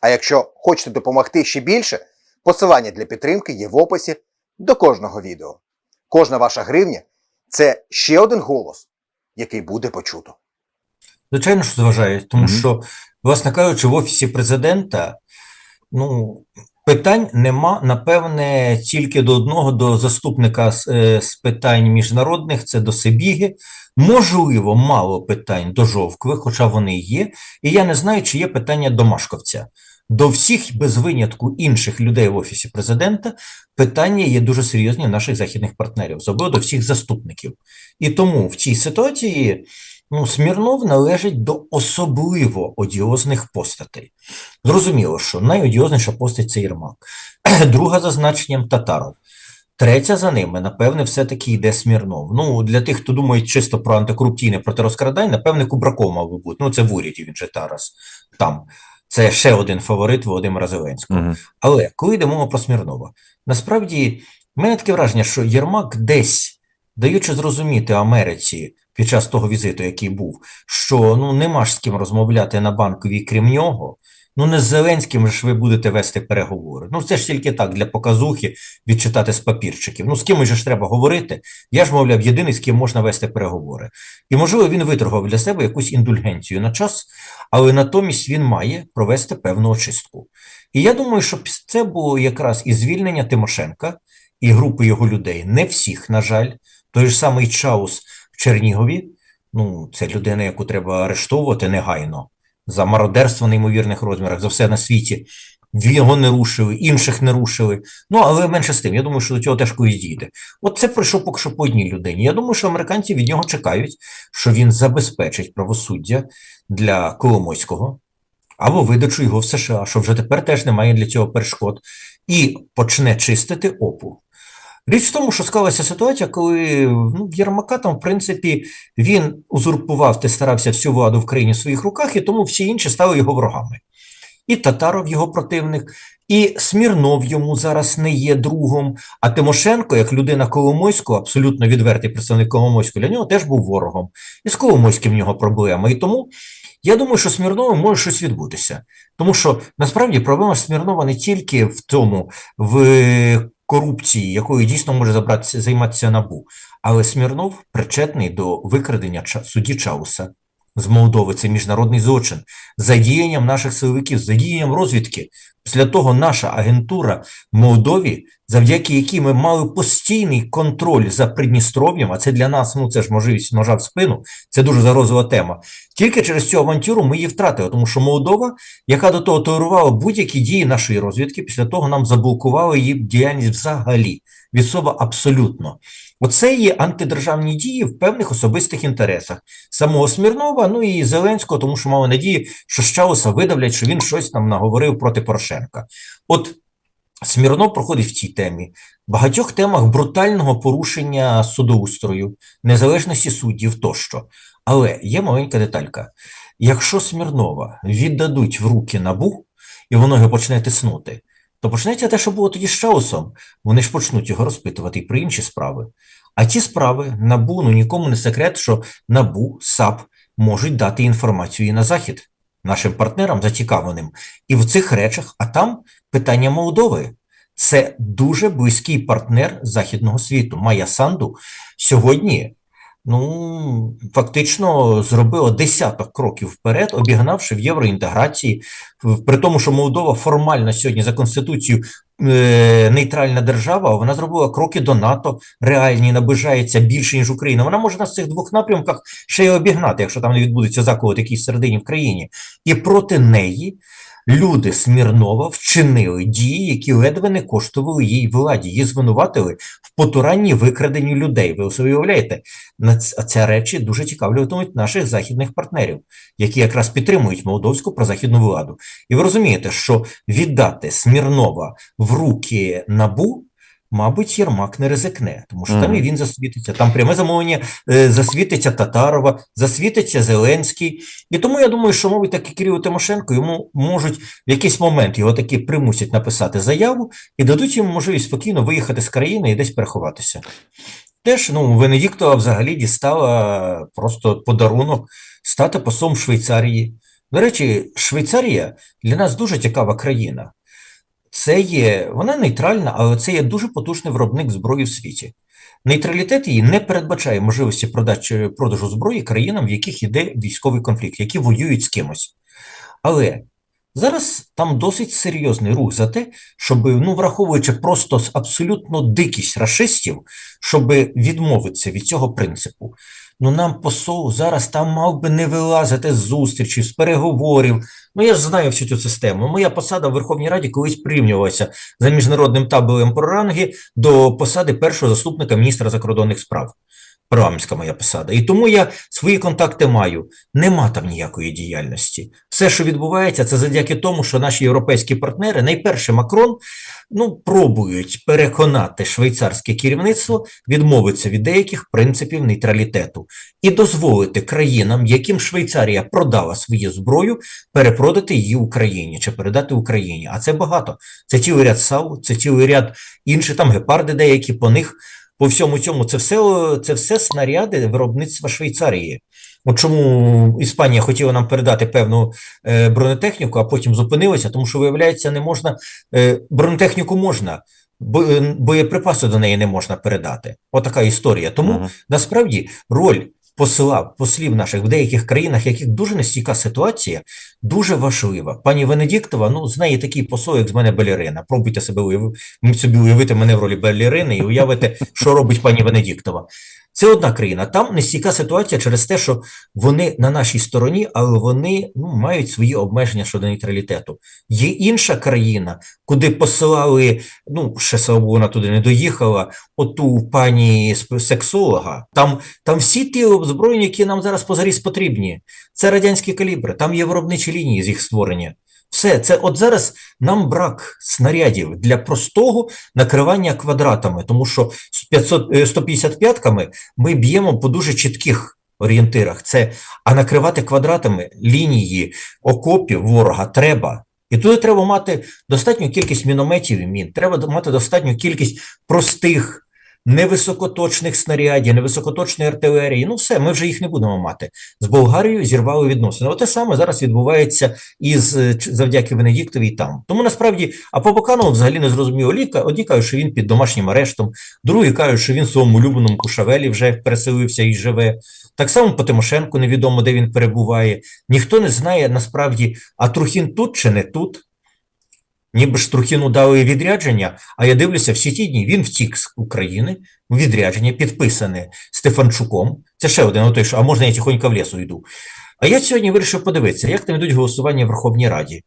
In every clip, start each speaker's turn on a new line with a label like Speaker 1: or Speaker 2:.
Speaker 1: А якщо хочете допомогти ще більше, посилання для підтримки є в описі до кожного відео. Кожна ваша гривня це ще один голос, який буде почуто.
Speaker 2: Звичайно, що зважають, тому
Speaker 1: Мгм.
Speaker 2: що, власне кажучи, в офісі президента ну, питань нема, напевне, тільки до одного, до заступника з, е, з питань міжнародних, це до Сибіги. Можливо, мало питань до Жовкви, хоча вони є. І я не знаю, чи є питання до Машковця. До всіх без винятку інших людей в офісі президента питання є дуже серйозні наших західних партнерів, особливо до всіх заступників. І тому в цій ситуації ну, Смірнов належить до особливо одіозних постатей. Зрозуміло, що найодіозніша постать це Єрмак, друга за значенням Татаров. Третя за ними, напевне, все-таки йде Смірнов. Ну, для тих, хто думає чисто про антикорупційне протирозкрадання, напевне, Кубраков мав би бути. Ну, це в уряді він же Тарас там. Це ще один фаворит Володимира Зеленського.
Speaker 3: Угу.
Speaker 2: Але коли йде мова про Смірнова, насправді в мене таке враження, що Єрмак десь, даючи зрозуміти Америці під час того візиту, який був, що ну нема ж з ким розмовляти на банковій, крім нього. Ну не з Зеленським ж ви будете вести переговори. Ну це ж тільки так для показухи відчитати з папірчиків. Ну з кимось ж треба говорити. Я ж, мовляв, єдиний, з ким можна вести переговори. І можливо він виторгував для себе якусь індульгенцію на час, але натомість він має провести певну очистку. І я думаю, що це було якраз і звільнення Тимошенка і групи його людей. Не всіх, на жаль. Той ж самий Чаус в Чернігові. Ну, це людина, яку треба арештовувати негайно за мародерство неймовірних розмірах, за все на світі. Його не рушили, інших не рушили. Ну, але менше з тим, я думаю, що до цього теж колись дійде. От це пройшло поки що по одній людині. Я думаю, що американці від нього чекають, що він забезпечить правосуддя для Коломойського або видачу його в США, що вже тепер теж немає для цього перешкод, і почне чистити опу. Річ в тому, що склалася ситуація, коли ну, Єрмака там, в принципі, він узурпував та старався всю владу в країні в своїх руках, і тому всі інші стали його ворогами. І Татаров його противник, і Смірнов йому зараз не є другом. А Тимошенко, як людина Коломойського, абсолютно відвертий представник Коломойського, для нього теж був ворогом. І з Коломойським в нього проблема. І тому я думаю, що Смірнову може щось відбутися. Тому що насправді проблема Смірнова не тільки в тому, в корупції, якою дійсно може забратися, займатися НАБУ, але Смірнов причетний до викрадення судді Чауса з Молдови. Це міжнародний злочин. Задіянням наших силовиків, задіянням розвідки. Після того наша агентура в Молдові, завдяки якій ми мали постійний контроль за Придністров'ям, а це для нас, ну це ж можливість ножа в спину, це дуже загрозова тема. Тільки через цю авантюру ми її втратили, тому що Молдова, яка до того толерувала будь-які дії нашої розвідки, після того нам заблокували її діяльність взагалі від слова абсолютно. Оце є антидержавні дії в певних особистих інтересах самого Смірнова, ну і Зеленського, тому що мали надії, що з видавлять, що він щось там наговорив проти Порошенка. От Смірнов проходить в цій темі, багатьох темах брутального порушення судоустрою, незалежності суддів тощо. Але є маленька деталька. Якщо Смірнова віддадуть в руки набу, і воно його почне тиснути, то почнеться те, що було тоді з Чаусом. Вони ж почнуть його розпитувати і про інші справи. А ті справи НАБУ, ну нікому не секрет, що НАБУ, САП можуть дати інформацію і на Захід нашим партнерам зацікавленим. І в цих речах, а там питання Молдови. Це дуже близький партнер західного світу. Майя Санду сьогодні ну, фактично зробила десяток кроків вперед, обігнавши в євроінтеграції, при тому, що Молдова формально сьогодні за конституцією е, нейтральна держава, вона зробила кроки до НАТО, реальні, наближається більше, ніж Україна. Вона може нас в цих двох напрямках ще й обігнати, якщо там не відбудеться заколот якийсь середині в країні. І проти неї люди Смірнова вчинили дії, які ледве не коштували їй владі. Її звинуватили в потуранні викраденню людей. Ви собі уявляєте, на ця речі дуже цікавлюватимуть наших західних партнерів, які якраз підтримують молдовську прозахідну владу. І ви розумієте, що віддати Смірнова в руки набу. Мабуть, Єрмак не ризикне, тому що там і він засвітиться, там пряме замовлення е, засвітиться Татарова, засвітиться Зеленський. І тому я думаю, що, мабуть, так і Кирило Тимошенко йому можуть в якийсь момент його таки примусять написати заяву і дадуть йому можливість спокійно виїхати з країни і десь переховатися. Теж ну, Венедіктова взагалі дістала просто подарунок стати послом Швейцарії. До речі, Швейцарія для нас дуже цікава країна. Це є, вона нейтральна, але це є дуже потужний виробник зброї в світі. Нейтралітет її не передбачає можливості продачі, продажу зброї країнам, в яких йде військовий конфлікт, які воюють з кимось. Але зараз там досить серйозний рух за те, щоб, ну, враховуючи просто абсолютно дикість рашистів, щоб відмовитися від цього принципу. Ну, нам посол зараз там мав би не вилазити з зустрічі, з переговорів. Ну, я ж знаю всю цю систему. Моя посада в Верховній Раді колись прирівнювалася за міжнародним табелем про ранги до посади першого заступника міністра закордонних справ. Парламентська моя посада. І тому я свої контакти маю. Нема там ніякої діяльності. Все, що відбувається, це завдяки тому, що наші європейські партнери, найперше Макрон, ну, пробують переконати швейцарське керівництво відмовитися від деяких принципів нейтралітету і дозволити країнам, яким Швейцарія продала свою зброю, перепродати її Україні чи передати Україні. А це багато. Це цілий ряд САУ, це цілий ряд інших там гепарди, деякі по них. По всьому цьому це все, це все снаряди виробництва Швейцарії. От чому Іспанія хотіла нам передати певну е, бронетехніку, а потім зупинилася, тому що, виявляється, не можна е, бронетехніку можна, е, боєприпаси до неї не можна передати. Отака історія. Тому
Speaker 1: Мгм.
Speaker 2: насправді роль посила, послів наших в деяких країнах, яких дуже нестійка ситуація, дуже важлива. Пані Венедіктова, ну з неї такий посол, як з мене балерина. Пробуйте себе уявити собі уявити мене в ролі балерини і уявити, що робить пані Венедіктова. Це одна країна. Там нестійка ситуація через те, що вони на нашій стороні, але вони ну, мають свої обмеження щодо нейтралітету. Є інша країна, куди посилали, ну ще слава вона туди не доїхала, оту пані сексолога. Там, там всі ті озброєння, які нам зараз позаріз потрібні. Це радянські калібри, там є виробничі лінії з їх створення. Все, це от зараз нам брак снарядів для простого накривання квадратами, тому що з 500, е, 155-ками ми б'ємо по дуже чітких орієнтирах. Це, а накривати квадратами лінії окопів ворога треба. І тут треба мати достатню кількість мінометів і мін, треба мати достатню кількість простих, невисокоточних снарядів, невисокоточної артилерії. Ну все, ми вже їх не будемо мати. З Болгарією зірвали відносини. Оте саме зараз відбувається із е, завдяки Венедіктові там. Тому насправді, а по Баканову взагалі не зрозуміло. Ліка, одні кажуть, що він під домашнім арештом, другі кажуть, що він в своєму улюбленому Кушавелі вже переселився і живе. Так само по Тимошенку невідомо, де він перебуває. Ніхто не знає насправді, а Трухін тут чи не тут. Ніби ж Трухіну дали відрядження, а я дивлюся, всі ті дні він втік з України, у відрядження підписане Стефанчуком. Це ще один, ну той, що, а можна я тихонько в лісу йду. А я сьогодні вирішив подивитися, як там йдуть голосування в Верховній Раді.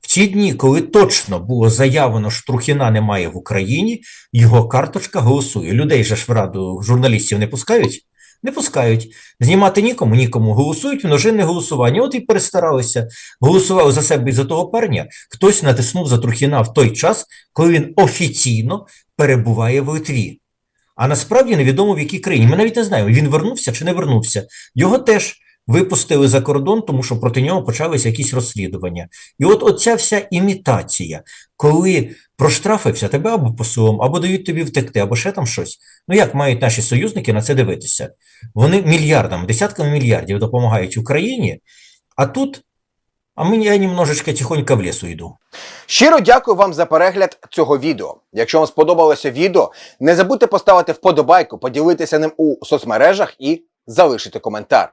Speaker 2: В ті дні, коли точно було заявлено, що Трухіна немає в Україні, його карточка голосує. Людей же ж в раду журналістів не пускають? Не пускають. Знімати нікому, нікому. Голосують множинне голосування. От і перестаралися. Голосували за себе і за того парня. Хтось натиснув за Трухіна в той час, коли він офіційно перебуває в Литві. А насправді невідомо в якій країні. Ми навіть не знаємо, він вернувся чи не вернувся. Його теж випустили за кордон, тому що проти нього почалися якісь розслідування. І от оця вся імітація, коли проштрафився тебе або посилом, або дають тобі втекти, або ще там щось. Ну як мають наші союзники на це дивитися? Вони мільярдами, десятками мільярдів допомагають Україні, а тут, а мені я немножечко тихонько в лісу йду.
Speaker 1: Щиро дякую вам за перегляд цього відео. Якщо вам сподобалося відео, не забудьте поставити вподобайку, поділитися ним у соцмережах і залишити коментар.